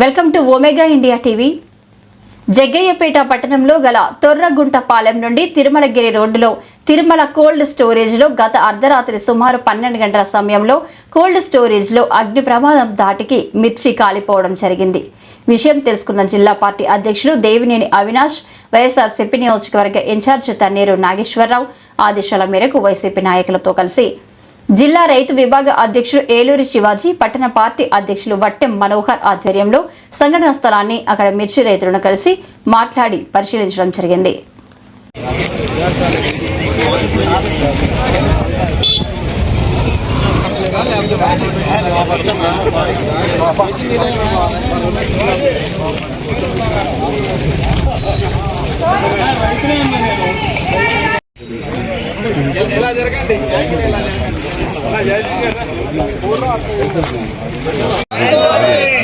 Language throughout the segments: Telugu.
Welcome to omega India TV. Jaggayyapeta పట్టణంలో గల తొర్రగుంటపాలెం నుండి తిరుమలగిరి రోడ్డులో తిరుమల కోల్డ్ స్టోరేజ్లో గత అర్ధరాత్రి సుమారు పన్నెండు గంటల సమయంలో కోల్డ్ స్టోరేజ్లో అగ్ని ప్రమాదం దాటికి మిర్చి కాలిపోవడం జరిగింది. విషయం తెలుసుకున్న జిల్లా పార్టీ అధ్యక్షులు దేవినేని అవినాష్ వైఎస్ఆర్సీపీ నియోజకవర్గ ఇన్ఛార్జ్ తన్నీరు నాగేశ్వరరావు ఆదేశాల మేరకు వైసీపీ నాయకులతో కలిసి జిల్లా రైతు విభాగ అధ్యక్షుడు ఏలూరి శివాజీ పట్టణ పార్టీ అధ్యక్షులు వట్టెం మనోహర్ ఆధ్వర్యంలో సంఘటన స్థలాన్ని అక్కడ మిర్చి రైతులను కలిసి మాట్లాడి పరిశీలించడం జరిగింది.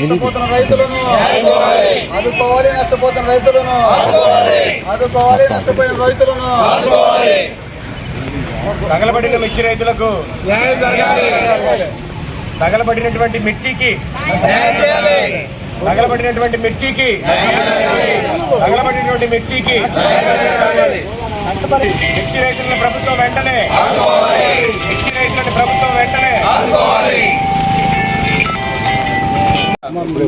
నష్టపోతున్న రైతులను ఆదుకోవాలి నష్టపోతున్న రైతులను ఆదుకోవాలి నష్టపోయిన రైతులను తగలబడిన మిర్చి రైతులకు న్యాయం తగలబడినటువంటి మిర్చికి న్యాయం తగలబడినటువంటి మిర్చికి తగలబడినటువంటి మిర్చికి మిర్చి రైతులను ప్రభుత్వం వెంటనే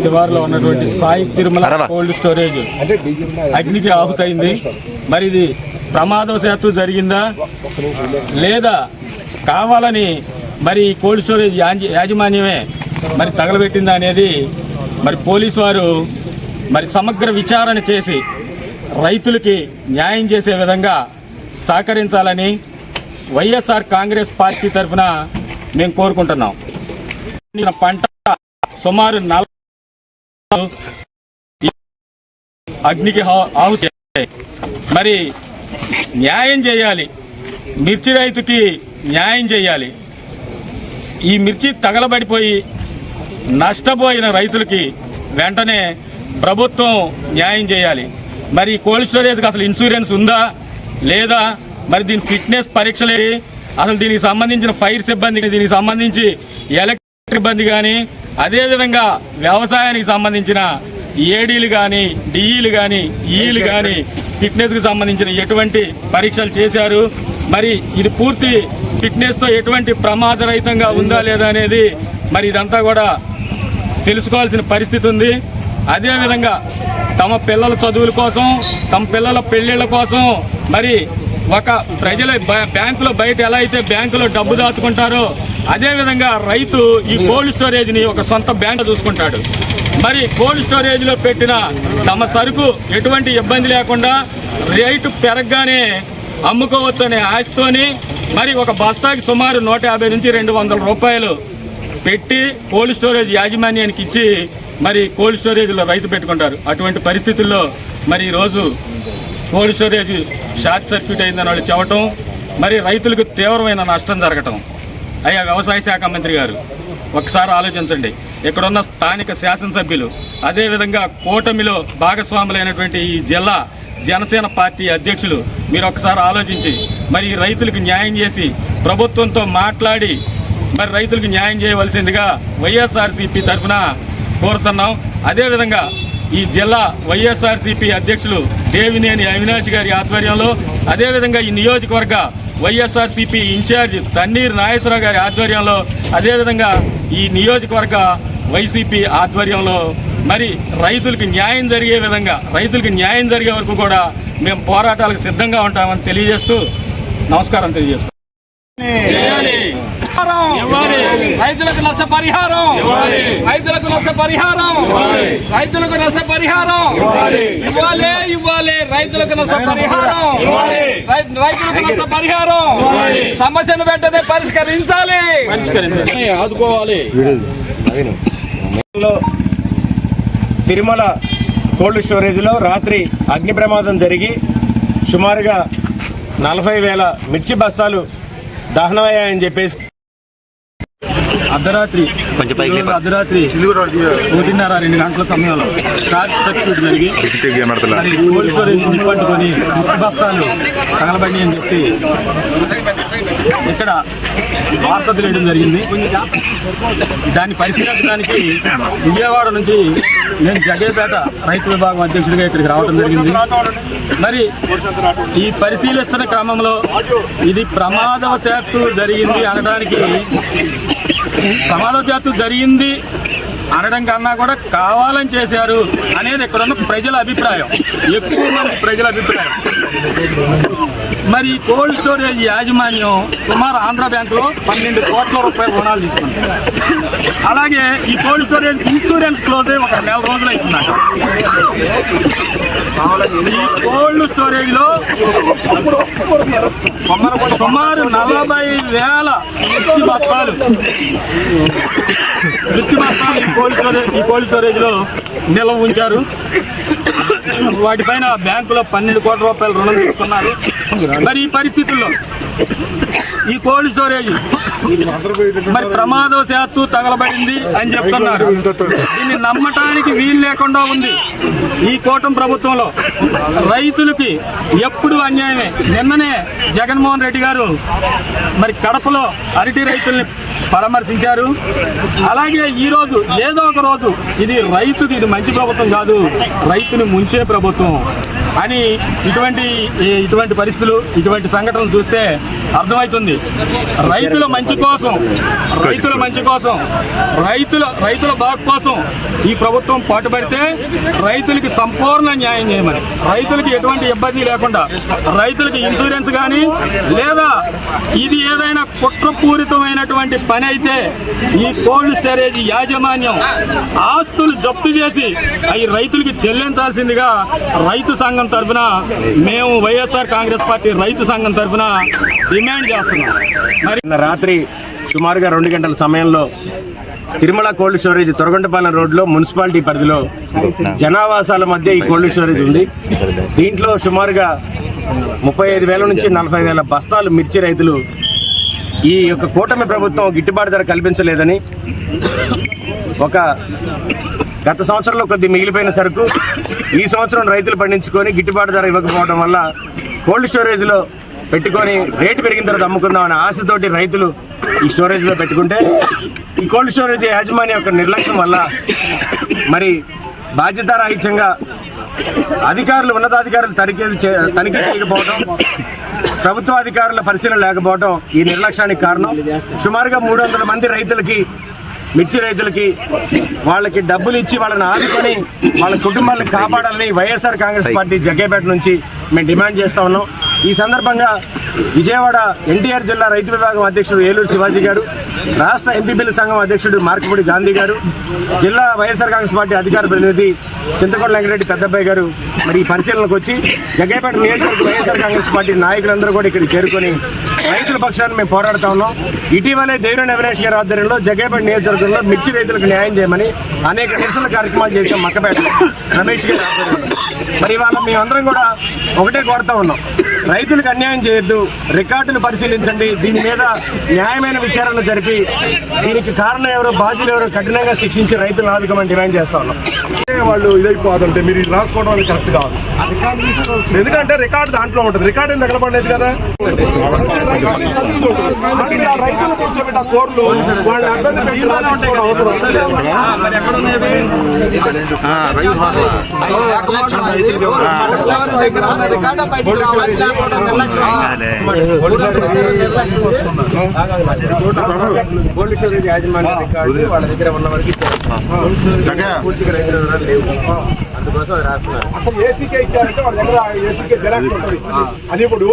శివారులో ఉన్నటువంటి సాయి తిరుమల కోల్డ్ స్టోరేజ్ అగ్నికి ఆహుతైంది. మరి ఇది ప్రమాదవశాత్తు జరిగిందా? లేదా కావాలని మరి ఈ కోల్డ్ స్టోరేజ్ యాజ- యాజమాన్యమే మరి తగలబెట్టిందా అనేది మరి పోలీసు వారు మరి సమగ్ర విచారణ చేసి రైతులకి న్యాయం చేసే విధంగా సహకరించాలని వైఎస్ఆర్ కాంగ్రెస్ పార్టీ తరఫున మేము కోరుకుంటున్నాం. పంట సుమారు నలభై అగ్నికి హా- ఆహుతి మరి న్యాయం చేయాలి. మిర్చి రైతుకి న్యాయం చేయాలి. ఈ మిర్చి తగలబడిపోయి నష్టపోయిన రైతులకి వెంటనే ప్రభుత్వం న్యాయం చేయాలి. మరి కోల్డ్ స్టోరేజ్కి అసలు ఇన్సూరెన్స్ ఉందా? లేదా? మరి దీని ఫిట్నెస్ పరీక్షలే అసలు దీనికి సంబంధించిన ఫైర్ సిబ్బంది దీనికి సంబంధించి ఎలక్ట్రిక్ ఇబ్బంది కానీ అదేవిధంగా వ్యవసాయానికి సంబంధించిన ఏడీలు కానీ డిఈలు కానీ ఈలు కానీ ఫిట్నెస్కి సంబంధించిన ఎటువంటి పరీక్షలు చేశారు? మరి ఇది పూర్తి ఫిట్నెస్తో ఎటువంటి ప్రమాదరహితంగా ఉందా లేదా అనేది మరి ఇదంతా కూడా తెలుసుకోవాల్సిన పరిస్థితి ఉంది. అదేవిధంగా తమ పిల్లల చదువుల కోసం తమ పిల్లల పెళ్ళిళ్ళ కోసం మరి ఒక ప్రజల బ్యాంకులో బయట ఎలా అయితే బ్యాంకులో డబ్బు దాచుకుంటారో అదేవిధంగా రైతు ఈ కోల్డ్ స్టోరేజ్ని ఒక సొంత బ్యాంక్ చూసుకుంటాడు. మరి కోల్డ్ స్టోరేజ్లో పెట్టిన తమ సరుకు ఎటువంటి ఇబ్బంది లేకుండా రేటు పెరగగానే అమ్ముకోవచ్చనే ఆశతోని మరి ఒక బస్తాకి సుమారు నూట యాభై నుంచి రెండు వందల రూపాయలు పెట్టి కోల్డ్ స్టోరేజ్ యాజమాన్యానికి ఇచ్చి మరి కోల్డ్ స్టోరేజ్లో రైతు పెట్టుకుంటారు. అటువంటి పరిస్థితుల్లో మరి ఈరోజు కోల్డ్ స్టోరేజ్ షార్ట్ సర్క్యూట్ అయిందని వాళ్ళు చెప్పటం మరి రైతులకు తీవ్రమైన నష్టం జరగటం. అయ్యా వ్యవసాయ శాఖ మంత్రి గారు. ఒకసారి ఆలోచించండి. ఇక్కడున్న స్థానిక శాసనసభ్యులు అదేవిధంగా కూటమిలో భాగస్వాములైనటువంటి ఈ జిల్లా జనసేన పార్టీ అధ్యక్షులు మీరు ఒకసారి ఆలోచించి మరి రైతులకు న్యాయం చేసి ప్రభుత్వంతో మాట్లాడి మరి రైతులకు న్యాయం చేయవలసిందిగా వైఎస్ఆర్సీపీ తరఫున కోరుతున్నాం. అదేవిధంగా ఈ జిల్లా వైఎస్ఆర్సీపీ అధ్యక్షులు దేవినేని అవినాష్ గారి ఆధ్వర్యంలో అదేవిధంగా ఈ నియోజకవర్గ వైఎస్ఆర్సీపీ ఇన్ఛార్జ్ తన్నీర్ నాగేశ్వరరావు గారి ఆధ్వర్యంలో అదేవిధంగా ఈ నియోజకవర్గ వైసీపీ ఆధ్వర్యంలో మరి రైతులకు న్యాయం జరిగే విధంగా రైతులకు న్యాయం జరిగే వరకు కూడా మేము పోరాటాలకు సిద్ధంగా ఉంటామని తెలియజేస్తూ నమస్కారం తెలియజేస్తాం రైతులకు నష్ట పరిహారం. రైతులకు నష్ట పరిహారం. రైతులకు నష్ట పరిహారం. ఇవ్వాలి. ఇవ్వాలి రైతులకు నష్ట పరిహారం. రైతులకు నష్ట పరిహారం. సమస్యను వెంటనే పరిష్కరించాలి. పరిష్కరించాలి. లో తిరుమల కోల్డ్ స్టోరేజ్లో రాత్రి అగ్ని ప్రమాదం జరిగి సుమారుగా నలభై వేల మిర్చి బస్తాలు దహనమయ్యాయని చెప్పేసి అర్ధరాత్రి. అర్ధరాత్రి ఒకటిన్నర రెండు గంటల సమయంలో షార్ట్ సర్క్యూట్ జరిగి స్టోరేజ్ నిప్పట్టుకొని ముప్పి బస్తాలు తగలబడి అని చెప్పి ఇక్కడ వార్త తెలియడం జరిగింది. దాన్ని పరిశీలించడానికి విజయవాడ నుంచి నేను జగేపేట రైతు విభాగం అధ్యక్షుడిగా ఇక్కడికి రావడం జరిగింది. మరి ఈ పరిశీలిస్తున్న క్రమంలో ఇది ప్రమాదవశాత్తు జరిగింది అనడానికి ప్రమాదవశాత్తు జరిగింది అనడం కన్నా కూడా కావాలని చేశారు అనేది ఇక్కడ ఉన్న ప్రజల అభిప్రాయం. ఎక్కువ మంది ప్రజల అభిప్రాయం. మరి ఈ కోల్డ్ స్టోరేజ్ యాజమాన్యం సుమారు ఆంధ్ర బ్యాంకులో పన్నెండు కోట్ల రూపాయల రుణాలు తీసుకుంది. అలాగే ఈ కోల్డ్ స్టోరేజ్ ఇన్సూరెన్స్ క్లోజ్ అయ్యి ఒక నెల రోజులు అవుతుందంట. ఈ కోల్డ్ స్టోరేజ్లో సుమారు నలభై వేల మిర్చి బస్తాలు. మిర్చి బస్తాలు ఈ కోల్డ్ స్టోరేజ్ ఈ కోల్డ్ స్టోరేజ్లో నిల్వ ఉంచారు. వాటిపైన బ్యాంకులో పన్నెండు కోట్ల రూపాయల రుణం తీసుకున్నారు. మరి ఈ పరిస్థితుల్లో ఈ కోల్డ్ స్టోరేజ్ మరి ప్రమాదవశాత్తు తగలబడింది అని చెప్తున్నారు. దీన్ని నమ్మటానికి వీలు లేకుండా ఉంది ఈ కూటమి ప్రభుత్వంలో. రైతులకి ఎప్పుడు అన్యాయమే. నిన్ననే జగన్మోహన్ రెడ్డి గారు మరి కడపలో అరటి రైతుల్ని పరామర్శించారు. అలాగే ఈ రోజు ఏదో ఒక రోజు ఇది రైతుకి ఇది మంచి ప్రభుత్వం కాదు. రైతుని ముంచే ప్రభుత్వం. అని ఇటువంటి ఇటువంటి పరిస్థితులు ఇటువంటి సంఘటనలు చూస్తే అర్థమవుతుంది. రైతుల మంచి కోసం రైతుల మంచి కోసం రైతుల రైతుల బాగు కోసం ఈ ప్రభుత్వం పాటుపడితే రైతులకి సంపూర్ణ న్యాయం చేయమని రైతులకి ఎటువంటి ఇబ్బంది లేకుండా రైతులకి ఇన్సూరెన్స్ కానీ లేదా ఇది ఏదైనా కుట్రపూరితమైనటువంటి పని అయితే ఈ కోల్డ్ స్టోరేజ్ యాజమాన్యం ఆస్తులు జప్తు చేసి అవి రైతులకి చెల్లించాల్సిందిగా రైతు సంఘం తరఫున మేము వైఎస్ఆర్ కాంగ్రెస్ పార్టీ రైతు సంఘం తరఫున డిమాండ్ చేస్తున్నాం. మరి రాత్రి సుమారుగా రెండు గంటల సమయంలో తిరుమల కోల్డ్ స్టోరేజ్ తొరగొండపాలెం రోడ్లో మున్సిపాలిటీ పరిధిలో జనావాసాల మధ్య ఈ కోల్డ్ స్టోరేజ్ ఉంది. దీంట్లో సుమారుగా ముప్పై ఐదు వేల నుంచి నలభై వేల బస్తాలు మిర్చి రైతులు ఈ యొక్క కూటమి ప్రభుత్వం గిట్టుబాటు ధర కల్పించలేదని ఒక గత సంవత్సరంలో కొద్ది మిగిలిపోయిన సరుకు ఈ సంవత్సరం రైతులు పండించుకొని గిట్టుబాటు ధర ఇవ్వకపోవడం వల్ల కోల్డ్ స్టోరేజ్లో పెట్టుకొని రేటు పెరిగిన తర్వాత అమ్ముకుందాం అనే ఆశతోటి రైతులు ఈ స్టోరేజ్లో పెట్టుకుంటే ఈ కోల్డ్ స్టోరేజ్ యాజమాన్యం యొక్క నిర్లక్ష్యం వల్ల మరి బాధ్యతారాహిత్యంగా అధికారులు ఉన్నతాధికారులు తనిఖీ చే- తనిఖీ చేయకపోవడం ప్రభుత్వ అధికారుల పరిశీలన లేకపోవడం ఈ నిర్లక్ష్యానికి కారణం. సుమారుగా మూడు వందల మంది రైతులకి మిర్చి రైతులకి వాళ్ళకి డబ్బులు ఇచ్చి వాళ్ళని ఆదుకొని వాళ్ళ కుటుంబాలను కాపాడాలని వైఎస్ఆర్ కాంగ్రెస్ పార్టీ జగ్గేపేట నుంచి మేము డిమాండ్ చేస్తా ఉన్నాం. ఈ సందర్భంగా విజయవాడ ఎన్టీఆర్ జిల్లా రైతు విభాగం అధ్యక్షుడు ఏలూరు శివాజీ గారు రాష్ట్ర ఎంపీపీల సంఘం అధ్యక్షుడు మార్కపూడి గాంధీ గారు జిల్లా వైఎస్ఆర్ కాంగ్రెస్ పార్టీ అధికార ప్రతినిధి చింతకొండ వెంకటరెడ్డి పెద్దబ్బాయి గారు మరి ఈ పరిశీలనకు వచ్చి జగ్గైపేట నియోజకవర్గ వైఎస్ఆర్ కాంగ్రెస్ పార్టీ నాయకులందరూ కూడా ఇక్కడ చేరుకొని రైతుల పక్షాన్ని మేము పోరాడుతా ఉన్నాం. ఇటీవలే దేవినేని అవినాష్ గారి ఆధ్వర్యంలో జగ్గైపేట నియోజకవర్గంలో మిర్చి రైతులకు న్యాయం చేయమని అనేక నిరసన కార్యక్రమాలు చేశాం మక్కపేట రమేష్ గారి ఆధ్వర్యంలో. మరి ఇవాళ మేమందరం కూడా ఒకటే కోరుతా ఉన్నాం. రైతులకు అన్యాయం చేయొద్దు. రికార్డులు పరిశీలించండి. దీని మీద న్యాయమైన విచారణ జరిపి దీనికి కారణం ఎవరు బాధ్యులు ఎవరు కఠినంగా శిక్షించి రైతులను ఆదుకోమని డిమాండ్ చేస్తా ఉన్నాం. వాళ్ళు ఇదైపోతుంటే మీరు ఇది రాసుకోవడం అనేది కరెక్ట్ కాదు. ఎందుకంటే రికార్డు దాంట్లో ఉంటుంది. రికార్డు ఏం దగ్గర పడలేదు కదా? రైతులు కూర్చోబెట్టి ఆ కోర్లు వాళ్ళని అర్థం రాసుకోవడం అవసరం మరి ఎక్కడ ఉన్నది కోల్డ్ స్టోరేజ్ యాజమాన్య రికార్డు వాళ్ళ దగ్గర ఉన్న వరకు ఇచ్చారు. పూర్తిగా రైతుల వివరాలు లేవు అందుకోసం అది రాస్తున్నారు. అసలు ఏసీకే ఇచ్చారంటే వాళ్ళ దగ్గర ఏసీకే జెరాక్స్ ఉంటుంది. అది ఇప్పుడు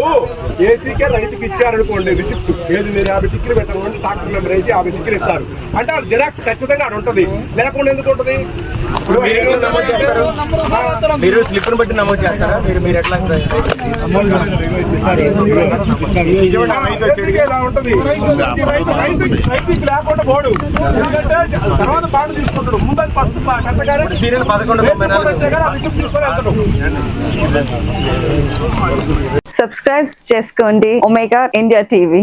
ఏసీకే రైతుకి ఇచ్చారనుకోండి రిసిప్ట్ ఏది మీరు యాభై టిక్కెలు పెట్టాలంటే ట్రాక్టర్ నెంబర్ వేసి యాభై టిక్కెలు ఇస్తారు. అంటే ఆ జెరాక్స్ ఖచ్చితంగా అక్కడ ఉంటుంది. లేకుండా ఎందుకు ఉంటుంది? మీరు స్లిప్ను బట్టి నమోదు చేస్తారా? మీరు మీరు ఎట్లా లేకుండా పోడు. ఎందుకంటే తర్వాత బాండ్ తీసుకుంటాడు. ముందు అది ఫస్ట్ కట్టగానే సీరియల్ పదకొండు సబ్స్క్రైబ్స్ చేసుకోండి. Omega India TV